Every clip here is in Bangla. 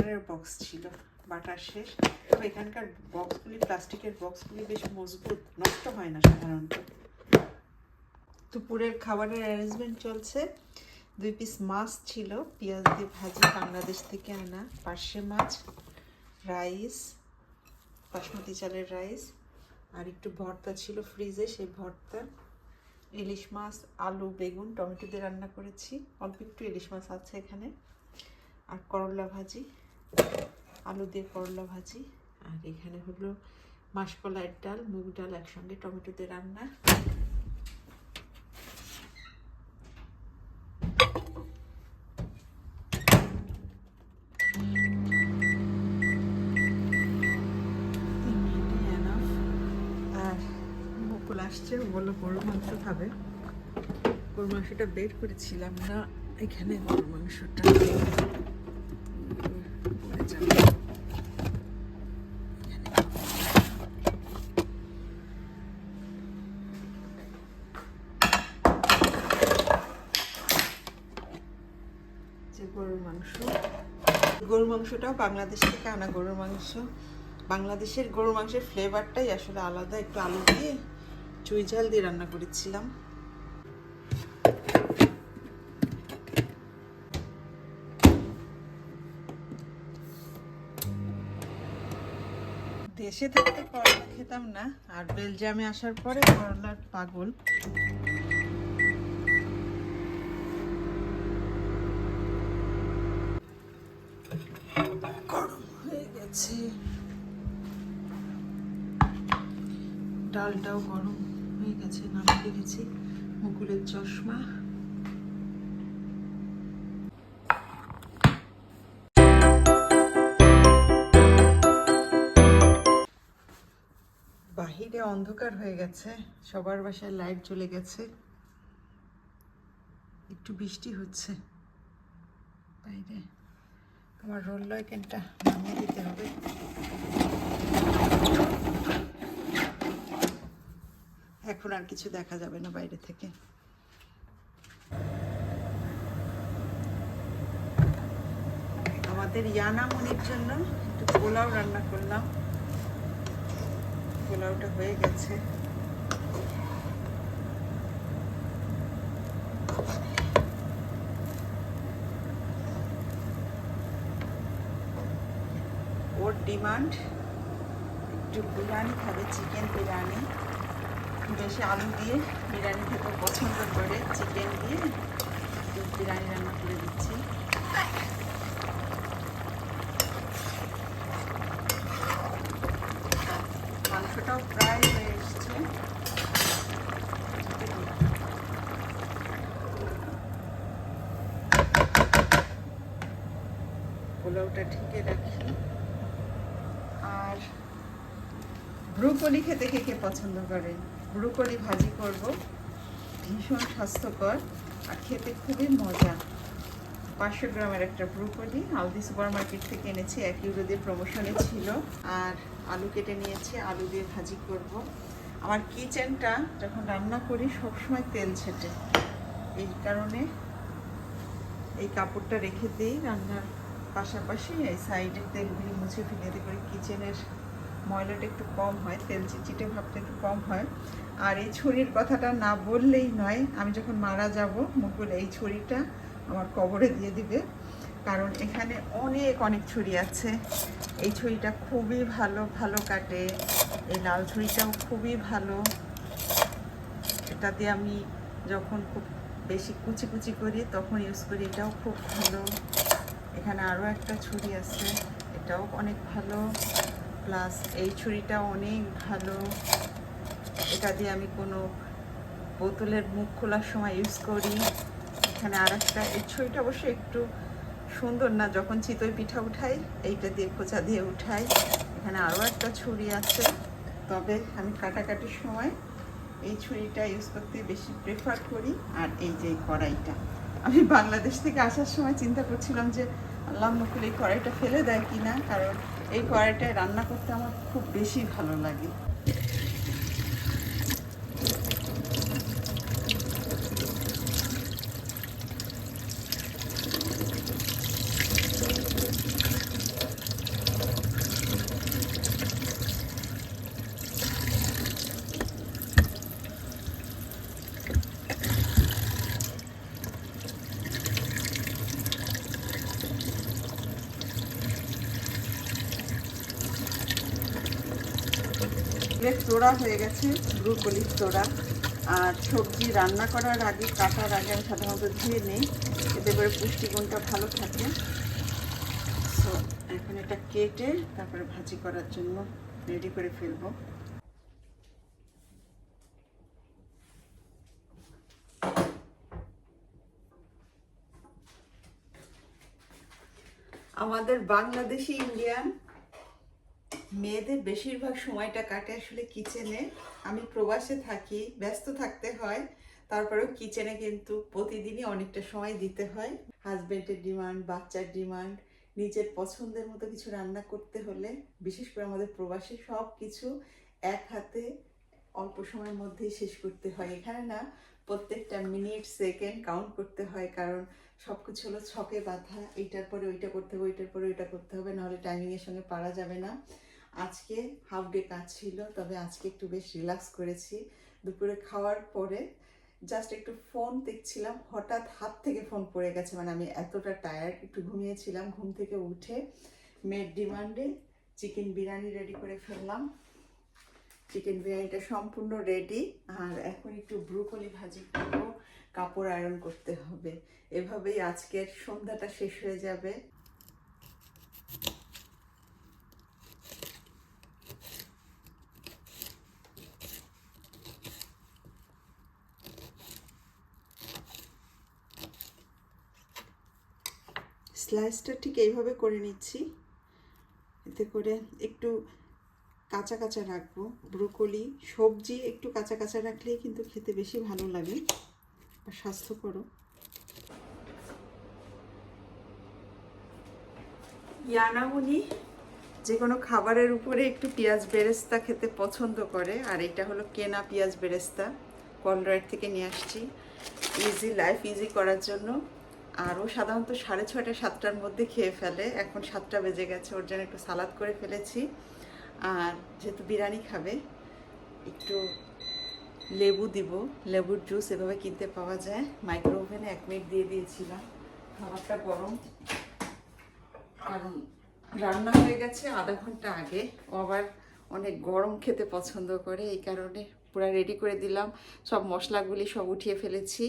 বাটারের বক্স ছিল, বাটার শেষ। তবে এখানকার বক্সগুলি প্লাস্টিকের বক্সগুলি বেশ মজবুত, নষ্ট হয় না সাধারণত। দুপুরের খাবারের অ্যারেঞ্জমেন্ট চলছে। দুই পিস মাছ ছিল, পেঁয়াজ দিয়ে ভাজি, বাংলাদেশ থেকে আনা পার্শে মাছ রাইস বাসমতি চালের রাইস আর একটু ভর্তা ছিল ফ্রিজে সেই ভর্তা। ইলিশ মাছ, আলু, বেগুন, টমেটো দিয়ে রান্না করেছি। অল্প একটু ইলিশ মাছ আছে এখানে। আর করলা ভাজি। আলু দিয়ে করলা ভাজি, আর এখানে হলো মাসকলাইয়ের ডাল, মুগ ডাল একসঙ্গে, টমেটো দিয়ে রান্না। আসছে, ও বলল গরু মাংস খাবে। গরু মাংসটা বের করেছিলাম না, এখানে গরু মাংসটা। গরুর মাংস। গরুর মাংসটাও বাংলাদেশ থেকে আনা গরুর মাংস। বাংলাদেশের গরুর মাংসের ফ্লেভারটাই আসলে আলাদা। একটু আলু দিয়ে চুই ঝাল দিয়ে রান্না করেছিলাম। দেশে থাকতে করলা খেতাম না, আর বেলজিয়ামে আসার পরে করলার পাগল। গরম হয়ে গেছে। ডালটাও গরম হয়ে গেছে, নামিয়ে রেখেছি মুকুলের চশমা। বাহিরে অন্ধকার হয়ে গেছে, সবার বাসায় লাইট জ্বলে গেছে। একটু বৃষ্টি হচ্ছে। বাইরে আমার রোল লয়কেনটা নামিয়ে দিতে হবে। এখন আর কিছু দেখা যাবে না বাইরে থেকে। আমাদের ইয়ানা মনির জন্য একটু পোলাও রান্না করলাম। পোলাওটা হয়ে গেছে। ওর ডিমান্ড একটু বিরিয়ানি খাবে, চিকেন বিরিয়ানি। বেশি আলু দিয়ে বিরিয়ানি খেতে পছন্দ করে, চিকেন দিয়ে একটু বিরিয়ানি রান্না করে দিচ্ছি মাংসটাও প্রায় হয়ে এসছে পোলাওটা ঢেকে রাখি। আর ব্রুকলি খেতে কে কে পছন্দ করে? ব্রুকলি ভাজি করব, ভীষণ স্বাস্থ্যকর আর খেতে খুবই মজা। পাঁচশো গ্রামের একটা ব্রুকলি আলদি সুপার মার্কেট থেকে এনেছি, এক ইউরো দিয়ে প্রমোশনে ছিল। আর আলু কেটে নিয়েছি, আলু দিয়ে ভাজি করব। আমার কিচেনটা যখন রান্না করি, সবসময় তেল ছেটে। এই কারণে এই কাপড়টা রেখে দিই রান্নার। পাশাপাশি এই সাইডের তেলগুলি মুছে ফেলে এতে করে কিচেনের ময়লাটা একটু কম হয়, তেল চিটচিটে ভাবটা একটু কম হয়। আর এই ছুরির কথাটা না বললেই নয়, আমি যখন মারা যাব, মুকুল এই ছুরিটা আমার কবরে দিয়ে দিবে। কারণ এখানে অনেক অনেক ছুরি আছে। এই ছুরিটা খুবই ভালো ভালো কাটে। এই লাল ছুরিটাও খুবই ভালো। এটা দিয়ে আমি যখন খুব বেশি কুচি কুচি করি, তখন ইউজ করি, এটাও খুব ভালো। এখানে আরও একটা ছুরি আছে, এটাও অনেক ভালো। প্লাস এই ছুরিটা অনেক ভালো। এটা দিয়ে আমি কোনো বোতলের মুখ খোলার সময় ইউজ করি। এখানে আর একটা এই ছুরিটা অবশ্যই একটু সুন্দর না, যখন চিতই পিঠা উঠাই, এইটা দিয়ে খোঁচা দিয়ে উঠাই। এখানে আরও একটা ছুরি আছে। তবে আমি কাটাকাটির সময় এই ছুরিটা ইউজ করতে বেশি প্রেফার করি। আর এই যে কড়াইটা। আমি বাংলাদেশ থেকে আসার সময় চিন্তা করছিলাম যে আল্লাহ মুকুল এই কড়াইটা ফেলে দেয় কিনা? কারণ এই কড়াইটায় রান্না করতে আমার খুব বেশি ভালো লাগে। গাজরের তোড়া হয়ে গেছে, ব্রুকলির তোড়া আর সবজি রান্না করার আগে, কাটার আগে আমি সাধারণত ধুয়ে নিই। এতে করে পুষ্টিগুণটা ভালো থাকে। সো এখন এটা কেটে তারপরে ভাজি করার জন্য রেডি করে ফেলব। আমাদের বাংলাদেশি ইন্ডিয়ান মেয়েদের বেশিরভাগ সময়টা কাটে আসলে কিচেনে আমি প্রবাসে থাকি, ব্যস্ত থাকতে হয়। তারপরেও কিচেনে কিন্তু প্রতিদিনই অনেকটা সময় দিতে হয়। হাজবেন্ডের ডিমান্ড বাচ্চার ডিমান্ড নিজের পছন্দের মতো কিছু রান্না করতে হলে, বিশেষ করে আমাদের প্রবাসে সব কিছু এক হাতে অল্প সময়ের মধ্যেই শেষ করতে হয়। এখানে না, প্রত্যেকটা মিনিট সেকেন্ড কাউন্ট করতে হয়, কারণ সব কিছু হলো ছকে বাঁধা। এইটার পরে ওইটা করতে হবে, ওইটার পরে ওইটা করতে হবে, নাহলে টাইমিংয়ের সঙ্গে পারা যাবে না। আজকে হাফ ডে কাজ ছিল, তবে আজকে একটু বেশ রিল্যাক্স করেছি। দুপুরে খাওয়ার পরে জাস্ট একটু ফোন দেখছিলাম, হঠাৎ হাত থেকে ফোন পড়ে গেছে মানে আমি এতটা টায়ার্ড একটু ঘুমিয়েছিলাম, ঘুম থেকে উঠে মেয়ের ডিমান্ডে চিকেন বিরিয়ানি রেডি করে ফেললাম। চিকেন বিরিয়ানিটা সম্পূর্ণ রেডি আর এখন একটু ব্রুকলি ভাজি করব, কাপড় আয়রন করতে হবে। এভাবেই আজকের সন্ধ্যাটা শেষ হয়ে যাবে। স্লাইসটা ঠিক এইভাবে করে নিচ্ছি। এতে করে একটু কাঁচা কাঁচা রাখব। ব্রোকলি, সবজি একটু কাঁচা কাঁচা রাখলেই কিন্তু খেতে বেশি ভালো লাগে আর স্বাস্থ্যকরও। ইয়ানামুনি যে কোনো খাবারের উপরে একটু পেঁয়াজ বেরেস্তা খেতে পছন্দ করে, আর এটা হলো কেনা পেঁয়াজ বেরেস্তা। কলরাইট থেকে নিয়ে আসছি। ইজি, লাইফ ইজি করার জন্য। আর ও সাধারণত সাড়ে ছয়টা, সাতটার মধ্যে খেয়ে ফেলে। এখন সাতটা বেজে গেছে, ওর জন্য একটু সালাদ করে ফেলেছি। আর যেহেতু বিরিয়ানি খাবে, একটু লেবু দিব। লেবুর জুস এভাবে কিনতে পাওয়া যায়। মাইক্রো ওভেনে এক মিনিট দিয়ে দিয়েছিলাম। খাবারটা গরম। কারণ রান্না হয়ে গেছে আধা ঘণ্টা আগে। ও আবার অনেক গরম খেতে পছন্দ করে, এই কারণে পুরো রেডি করে দিলাম। সব মশলাগুলি সব উঠিয়ে ফেলেছি।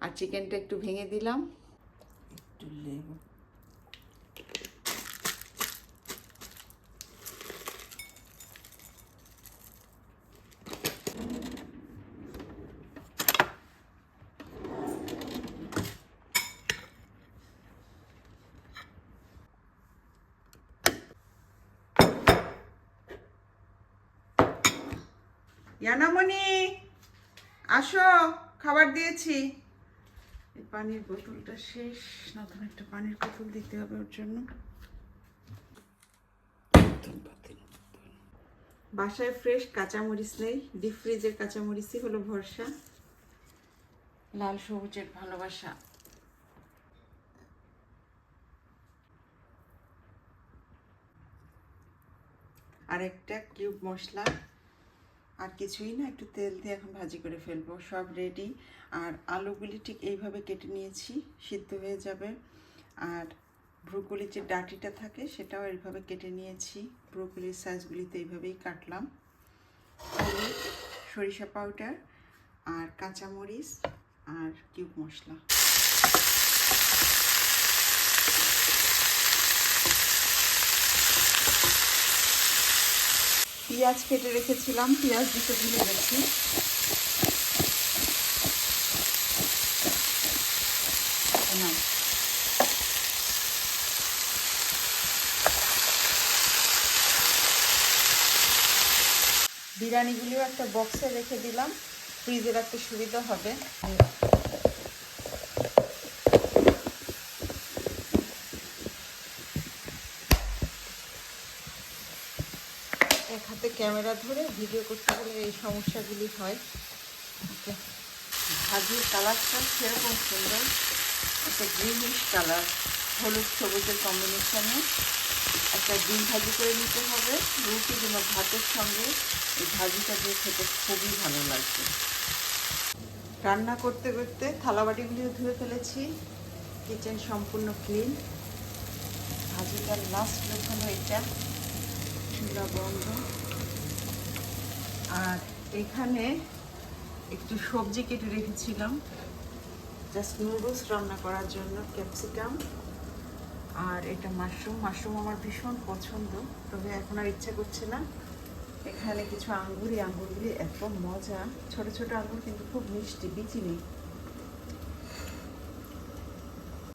আর চিকেনটা একটু ভেঙে দিলাম। একটু লেবু ইয়ানামণি আসো খাবার দিয়েছি। এই পানির বোতলটা শেষ, নতুন একটা পানির বোতল দিতে হবে ওর জন্য। বাসায় ফ্রেশ কাঁচামরিচ নেই ডিপ ফ্রিজের কাঁচামরিচই হলো ভরসা। লাল সবুজের ভালোবাসা। আরেকটা কিউব মশলা। আর কিছুই না, একটু তেল দিয়ে এখন ভাজি করে ফেলব। সব রেডি আর আলুগুলি ঠিক এইভাবে কেটে নিয়েছি, সিদ্ধ হয়ে যাবে। আর ব্রুকলির যে ডাটিটা থাকে, সেটাও এইভাবে কেটে নিয়েছি। ব্রোকলির সাইজগুলিতে এইভাবেই কাটলাম। সরিষা পাউডার আর কাঁচামরিচ, আর কিউব মশলা। পেঁয়াজ কেটে রেখেছিলাম, পেঁয়াজ দিতে ভুলে গেছি বিরিয়ানিগুলিও একটা বক্সে রেখে দিলাম ফ্রিজে রাখতে সুবিধা হবে এক হাতে ক্যামেরা ধরে ভিডিও করতে গেলে এই সমস্যাগুলি হয়। ভাজির কালারটা সেরকম সুন্দর। একটা গ্রিনিশ কালার হলুদ সবুজের কম্বিনেশনে একটা ডিম ভাজি করে নিতে হবে। রুটি কিংবা ভাতের সঙ্গে এই ভাজিটা দিয়ে খেতে খুবই ভালো লাগবে। রান্না করতে করতে থালাবাটিগুলিও ধুয়ে ফেলেছি। কিচেন সম্পূর্ণ ক্লিন। ভাজিটার লাস্ট লুক হলো এটা। চুলা বন্ধ। আর এখানে একটু সবজি কেটে রেখেছিলাম। জাস্ট নুডলস রান্না করার জন্য ক্যাপসিকাম আর এটা মাশরুম মাশরুম আমার ভীষণ পছন্দ, তবে এখন আর ইচ্ছা করছে না। এখানে কিছু আঙ্গুর আঙ্গুরগুলি এত মজা। ছোট ছোট আঙ্গুর কিন্তু খুব মিষ্টি, বিচি নেই।